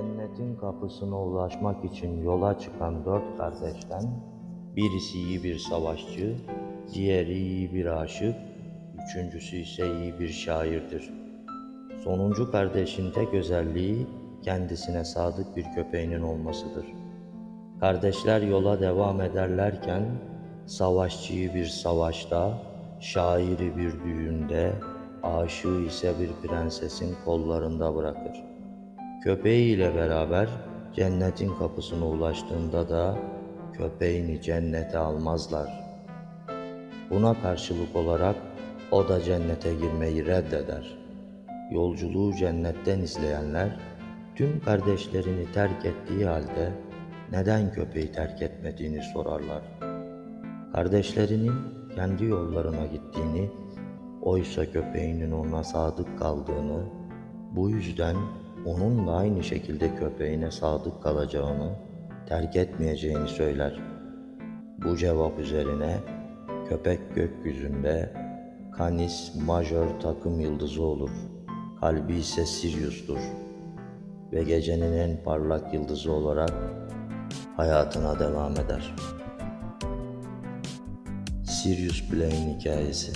Cennetin kapısına ulaşmak için yola çıkan dört kardeşten birisi iyi bir savaşçı, diğeri iyi bir aşık, üçüncüsü ise iyi bir şairdir. Sonuncu kardeşin tek özelliği kendisine sadık bir köpeğinin olmasıdır. Kardeşler yola devam ederlerken savaşçıyı bir savaşta, şairi bir düğünde, aşığı ise bir prensesin kollarında bırakır. Köpeğiyle beraber cennetin kapısına ulaştığında da köpeğini cennete almazlar. Buna karşılık olarak o da cennete girmeyi reddeder. Yolculuğu cennetten izleyenler tüm kardeşlerini terk ettiği halde neden köpeği terk etmediğini sorarlar. Kardeşlerinin kendi yollarına gittiğini, oysa köpeğinin ona sadık kaldığını, bu yüzden onun da aynı şekilde köpeğine sadık kalacağını, terk etmeyeceğini söyler. Bu cevap üzerine köpek gökyüzünde Canis Major takım yıldızı olur. Kalbi ise Sirius'tur ve gecenin en parlak yıldızı olarak hayatına devam eder. Sirius Black'in hikayesi